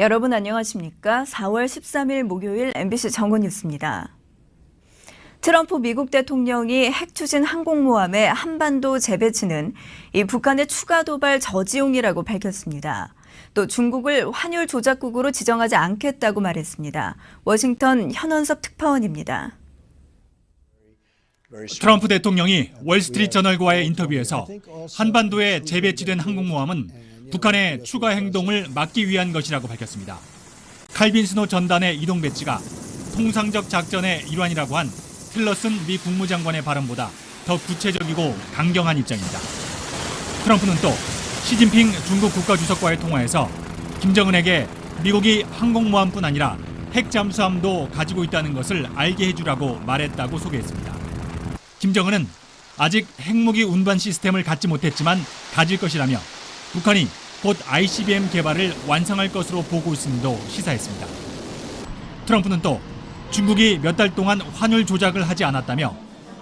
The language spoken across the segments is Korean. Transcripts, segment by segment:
여러분 안녕하십니까? 4월 13일 목요일 MBC 정원 뉴스입니다. 트럼프 미국 대통령이 핵 추진 항공모함의 한반도 재배치는 이 북한의 추가 도발 저지용이라고 밝혔습니다. 또 중국을 환율 조작국으로 지정하지 않겠다고 말했습니다. 워싱턴 현원섭 특파원입니다. 트럼프 대통령이 월스트리트 저널과의 인터뷰에서 한반도에 재배치된 항공모함은 북한의 추가 행동을 막기 위한 것이라고 밝혔습니다. 칼빈 스노 전단의 이동 배치가 통상적 작전의 일환이라고 한 틸러슨 미 국무장관의 발언보다 더 구체적이고 강경한 입장입니다. 트럼프는 또 시진핑 중국 국가주석과의 통화에서 김정은에게 미국이 항공모함뿐 아니라 핵 잠수함도 가지고 있다는 것을 알게 해주라고 말했다고 소개했습니다. 김정은은 아직 핵무기 운반 시스템을 갖지 못했지만 가질 것이라며 북한이 곧 ICBM 개발을 완성할 것으로 보고 있음도 시사했습니다. 트럼프는 또 중국이 몇 달 동안 환율 조작을 하지 않았다며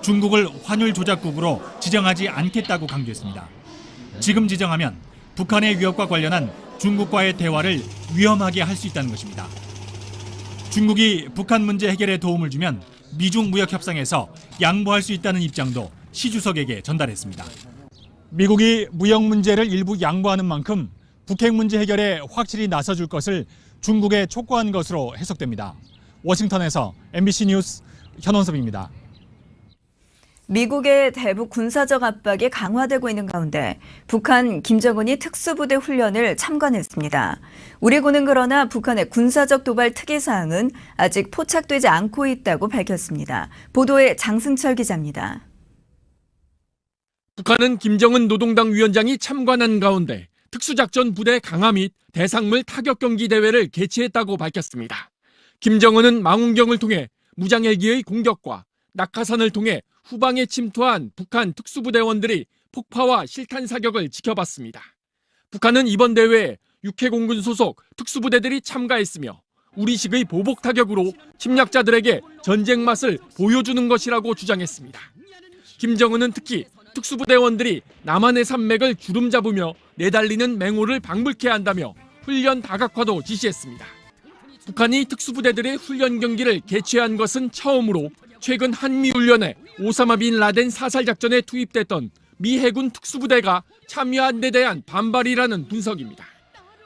중국을 환율 조작국으로 지정하지 않겠다고 강조했습니다. 지금 지정하면 북한의 위협과 관련한 중국과의 대화를 위험하게 할 수 있다는 것입니다. 중국이 북한 문제 해결에 도움을 주면 미중 무역 협상에서 양보할 수 있다는 입장도 시 주석에게 전달했습니다. 미국이 무역 문제를 일부 양보하는 만큼 북핵 문제 해결에 확실히 나서줄 것을 중국에 촉구한 것으로 해석됩니다. 워싱턴에서 MBC 뉴스 현원섭입니다. 미국의 대북 군사적 압박이 강화되고 있는 가운데 북한 김정은이 특수부대 훈련을 참관했습니다. 우리 군은 그러나 북한의 군사적 도발 특이 사항은 아직 포착되지 않고 있다고 밝혔습니다. 보도에 장승철 기자입니다. 북한은 김정은 노동당 위원장이 참관한 가운데 특수작전 부대 강화 및 대상물 타격 경기 대회를 개최했다고 밝혔습니다. 김정은은 망원경을 통해 무장 헬기의 공격과 낙하산을 통해 후방에 침투한 북한 특수부대원들이 폭파와 실탄 사격을 지켜봤습니다. 북한은 이번 대회에 육해공군 소속 특수부대들이 참가했으며 우리식의 보복 타격으로 침략자들에게 전쟁 맛을 보여주는 것이라고 주장했습니다. 김정은은 특히 특수부대원들이 남한의 산맥을 주름 잡으며 내달리는 맹호를 방불케 한다며 훈련 다각화도 지시했습니다. 북한이 특수부대들의 훈련 경기를 개최한 것은 처음으로 최근 한미 훈련에 오사마 빈 라덴 사살 작전에 투입됐던 미 해군 특수부대가 참여한 데 대한 반발이라는 분석입니다.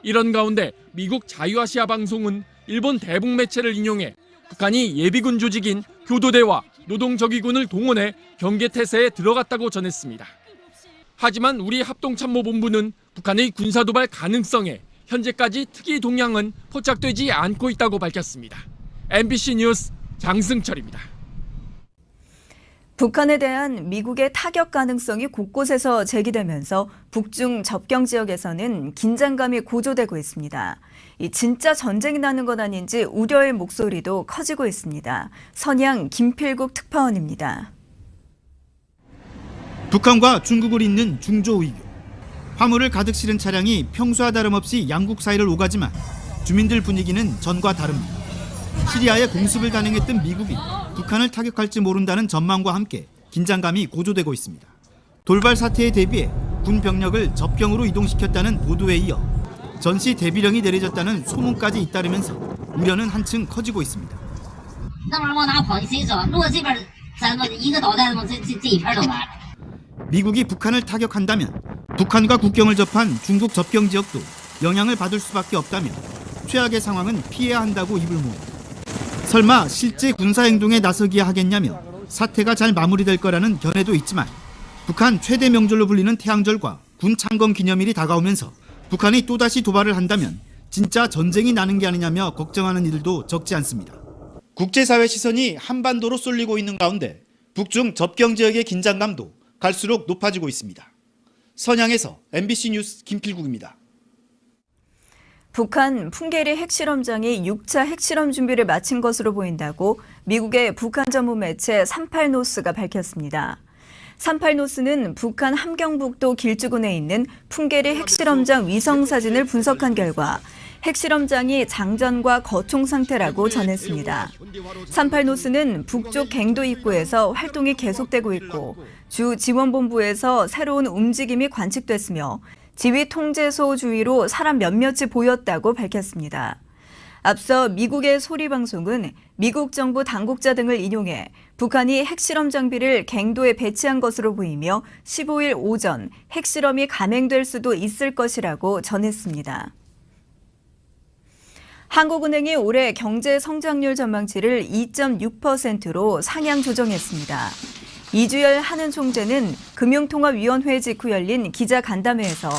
이런 가운데 미국 자유아시아 방송은 일본 대북 매체를 인용해 북한이 예비군 조직인 교도대와 노동적기군을 동원해 경계태세에 들어갔다고 전했습니다. 하지만 우리 합동참모본부는 북한의 군사도발 가능성에 현재까지 특이 동향은 포착되지 않고 있다고 밝혔습니다. MBC 뉴스 장승철입니다. 북한에 대한 미국의 타격 가능성이 곳곳에서 제기되면서 북중 접경 지역에서는 긴장감이 고조되고 있습니다. 이 진짜 전쟁이 나는 것 아닌지 우려의 목소리도 커지고 있습니다. 선양 김필국 특파원입니다. 북한과 중국을 잇는 중조 위교. 화물을 가득 실은 차량이 평소와 다름없이 양국 사이를 오가지만 주민들 분위기는 전과 다릅니다. 시리아에 공습을 단행했던 미국이 북한을 타격할지 모른다는 전망과 함께 긴장감이 고조되고 있습니다. 돌발 사태에 대비해 군 병력을 접경으로 이동시켰다는 보도에 이어 전시 대비령이 내려졌다는 소문까지 잇따르면서 우려는 한층 커지고 있습니다. 미국이 북한을 타격한다면 북한과 국경을 접한 중국 접경 지역도 영향을 받을 수밖에 없다며 최악의 상황은 피해야 한다고 입을 모읍니다. 설마 실제 군사 행동에 나서기야 하겠냐며 사태가 잘 마무리될 거라는 견해도 있지만 북한 최대 명절로 불리는 태양절과 군 창건 기념일이 다가오면서 북한이 또다시 도발을 한다면 진짜 전쟁이 나는 게 아니냐며 걱정하는 이들도 적지 않습니다. 국제사회 시선이 한반도로 쏠리고 있는 가운데 북중 접경 지역의 긴장감도 갈수록 높아지고 있습니다. 선양에서 MBC 뉴스 김필국입니다. 북한 풍계리 핵실험장이 6차 핵실험 준비를 마친 것으로 보인다고 미국의 북한 전문 매체 38노스가 밝혔습니다. 38노스는 북한 함경북도 길주군에 있는 풍계리 핵실험장 위성 사진을 분석한 결과 핵실험장이 장전과 거총 상태라고 전했습니다. 38노스는 북쪽 갱도 입구에서 활동이 계속되고 있고 주 지원본부에서 새로운 움직임이 관측됐으며 지휘 통제소 주위로 사람 몇몇이 보였다고 밝혔습니다. 앞서 미국의 소리 방송은 미국 정부 당국자 등을 인용해 북한이 핵실험 장비를 갱도에 배치한 것으로 보이며 15일 오전 핵실험이 감행될 수도 있을 것이라고 전했습니다. 한국은행이 올해 경제 성장률 전망치를 2.6%로 상향 조정했습니다. 이주열 한은 총재는 금융통화위원회 직후 열린 기자 간담회에서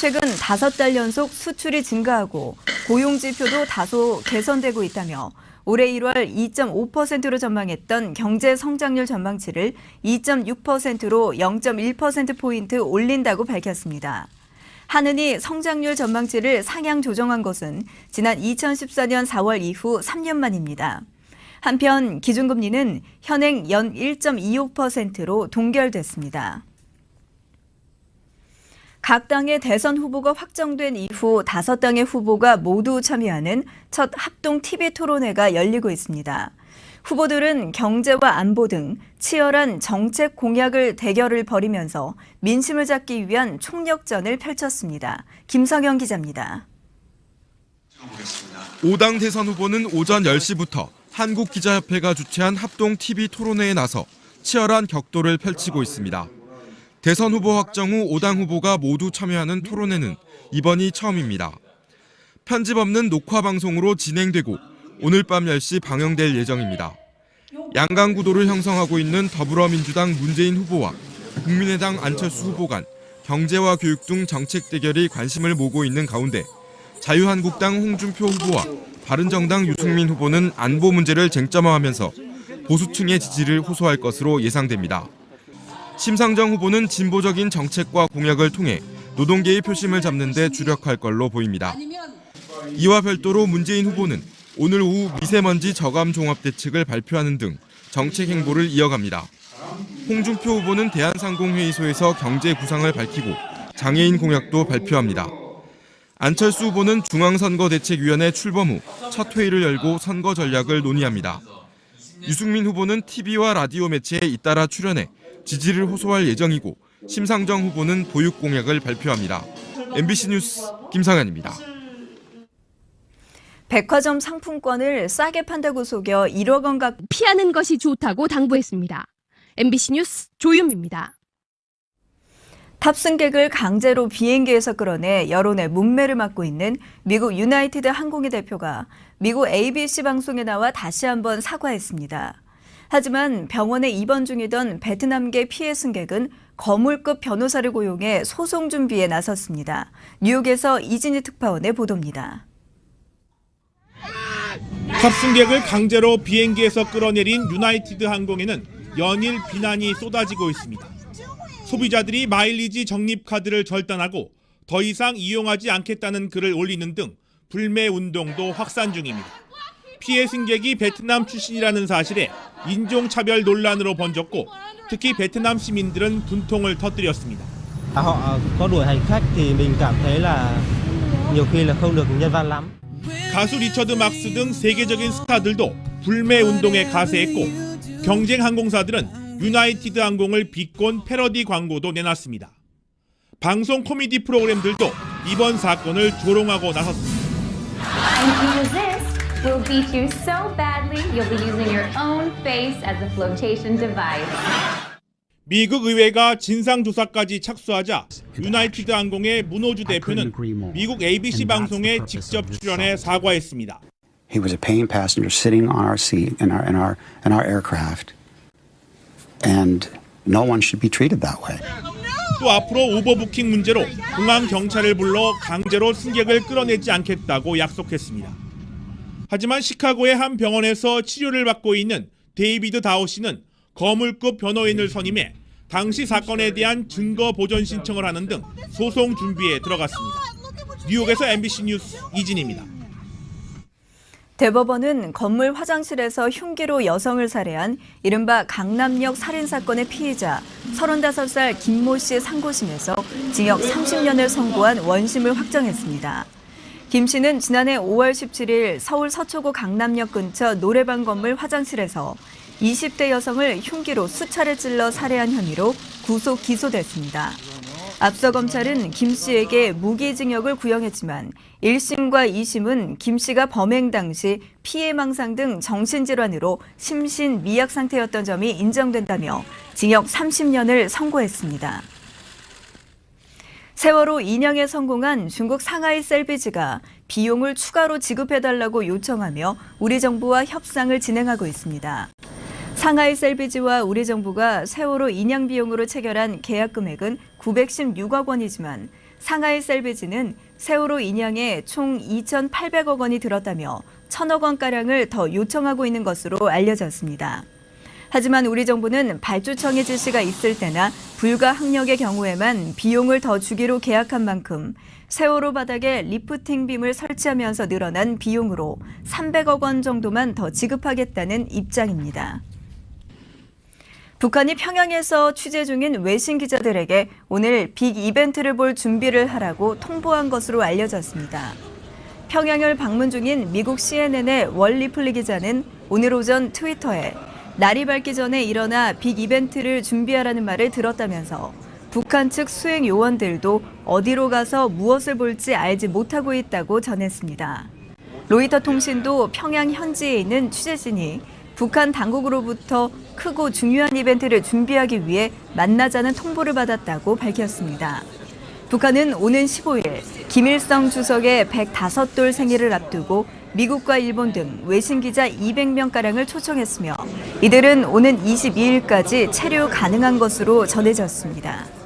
최근 다섯 달 연속 수출이 증가하고 고용 지표도 다소 개선되고 있다며 올해 1월 2.5%로 전망했던 경제 성장률 전망치를 2.6%로 0.1%포인트 올린다고 밝혔습니다. 한은이 성장률 전망치를 상향 조정한 것은 지난 2014년 4월 이후 3년 만입니다. 한편 기준금리는 현행 연 1.25%로 동결됐습니다. 각 당의 대선 후보가 확정된 이후 다섯 당의 후보가 모두 참여하는 첫 합동 TV 토론회가 열리고 있습니다. 후보들은 경제와 안보 등 치열한 정책 공약을 대결을 벌이면서 민심을 잡기 위한 총력전을 펼쳤습니다. 김성영 기자입니다. 5당 대선 후보는 오전 10시부터 한국기자협회가 주최한 합동 TV 토론회에 나서 치열한 격돌을 펼치고 있습니다. 대선 후보 확정 후 5당 후보가 모두 참여하는 토론회는 이번이 처음입니다. 편집 없는 녹화 방송으로 진행되고 오늘 밤 10시 방영될 예정입니다. 양강 구도를 형성하고 있는 더불어민주당 문재인 후보와 국민의당 안철수 후보 간 경제와 교육 등 정책 대결이 관심을 모으고 있는 가운데 자유한국당 홍준표 후보와 바른정당 유승민 후보는 안보 문제를 쟁점화하면서 보수층의 지지를 호소할 것으로 예상됩니다. 심상정 후보는 진보적인 정책과 공약을 통해 노동계의 표심을 잡는 데 주력할 걸로 보입니다. 이와 별도로 문재인 후보는 오늘 오후 미세먼지 저감 종합 대책을 발표하는 등 정책 행보를 이어갑니다. 홍준표 후보는 대한상공회의소에서 경제 구상을 밝히고 장애인 공약도 발표합니다. 안철수 후보는 중앙선거대책위원회 출범 후 첫 회의를 열고 선거 전략을 논의합니다. 유승민 후보는 TV와 라디오 매체에 잇따라 출연해 지지를 호소할 예정이고 심상정 후보는 보육 공약을 발표합니다. MBC 뉴스 김상현입니다. 백화점 상품권을 싸게 판다고 속여 1억 원각 피하는 것이 좋다고 당부했습니다. MBC 뉴스 조윤입니다. 탑승객을 강제로 비행기에서 끌어내 여론의 문매를 맡고 있는 미국 유나이티드 항공의 대표가 미국 ABC 방송에 나와 다시 한번 사과했습니다. 하지만 병원에 입원 중이던 베트남계 피해 승객은 거물급 변호사를 고용해 소송 준비에 나섰습니다. 뉴욕에서 이진희 특파원의 보도입니다. 탑승객을 강제로 비행기에서 끌어내린 유나이티드 항공에는 연일 비난이 쏟아지고 있습니다. 소비자들이 마일리지 적립 카드를 절단하고 더 이상 이용하지 않겠다는 글을 올리는 등 불매 운동도 확산 중입니다. 피해 승객이 베트남 출신이라는 사실에 인종차별 논란으로 번졌고 특히 베트남 시민들은 분통을 터뜨렸습니다. 가수 리처드 막스 등 세계적인 스타들도 불매 운동에 가세했고 경쟁 항공사들은 유나이티드 항공을 비꼰 패러디 광고도 내놨습니다. 방송 코미디 프로그램들도 이번 사건을 조롱하고 나섰습니다. We'll beat you so badly you'll be using your own face as a flotation device. 미국 의회가 진상조사까지 착수하자 유나이티드 항공의 문호주 대표는 미국 ABC 방송에 직접 출연해 사과했습니다. He was a paying passenger sitting on our seat in our in our in our aircraft. And no one should be treated that way. 또 앞으로 오버부킹 문제로 공항 경찰을 불러 강제로 승객을 끌어내지 않겠다고 약속했습니다. 하지만 시카고의 한 병원에서 치료를 받고 있는 데이비드 다오 씨는 거물급 변호인을 선임해 당시 사건에 대한 증거 보전 신청을 하는 등 소송 준비에 들어갔습니다. 뉴욕에서 MBC 뉴스 이진입니다. 대법원은 건물 화장실에서 흉기로 여성을 살해한 이른바 강남역 살인사건의 피해자 35살 김모 씨 상고심에서 징역 30년을 선고한 원심을 확정했습니다. 김 씨는 지난해 5월 17일 서울 서초구 강남역 근처 노래방 건물 화장실에서 20대 여성을 흉기로 수차례 찔러 살해한 혐의로 구속 기소됐습니다. 앞서 검찰은 김 씨에게 무기징역을 구형했지만 1심과 2심은 김 씨가 범행 당시 피해망상 등 정신질환으로 심신 미약 상태였던 점이 인정된다며 징역 30년을 선고했습니다. 세월호 인양에 성공한 중국 상하이 셀비지가 비용을 추가로 지급해달라고 요청하며 우리 정부와 협상을 진행하고 있습니다. 상하이 셀비지와 우리 정부가 세월호 인양 비용으로 체결한 계약 금액은 916억 원이지만 상하이 셀비지는 세월호 인양에 총 2,800억 원이 들었다며 1,000억 원가량을 더 요청하고 있는 것으로 알려졌습니다. 하지만 우리 정부는 발주청의 지시가 있을 때나 불가 항력의 경우에만 비용을 더 주기로 계약한 만큼 세월호 바닥에 리프팅 빔을 설치하면서 늘어난 비용으로 300억 원 정도만 더 지급하겠다는 입장입니다. 북한이 평양에서 취재 중인 외신 기자들에게 오늘 빅 이벤트를 볼 준비를 하라고 통보한 것으로 알려졌습니다. 평양을 방문 중인 미국 CNN의 월 리플리 기자는 오늘 오전 트위터에 날이 밝기 전에 일어나 빅 이벤트를 준비하라는 말을 들었다면서 북한 측 수행 요원들도 어디로 가서 무엇을 볼지 알지 못하고 있다고 전했습니다. 로이터 통신도 평양 현지에 있는 취재진이 북한 당국으로부터 크고 중요한 이벤트를 준비하기 위해 만나자는 통보를 받았다고 밝혔습니다. 북한은 오는 15일 김일성 주석의 105돌 생일을 앞두고 미국과 일본 등 외신 기자 200명가량을 초청했으며 이들은 오는 22일까지 체류 가능한 것으로 전해졌습니다.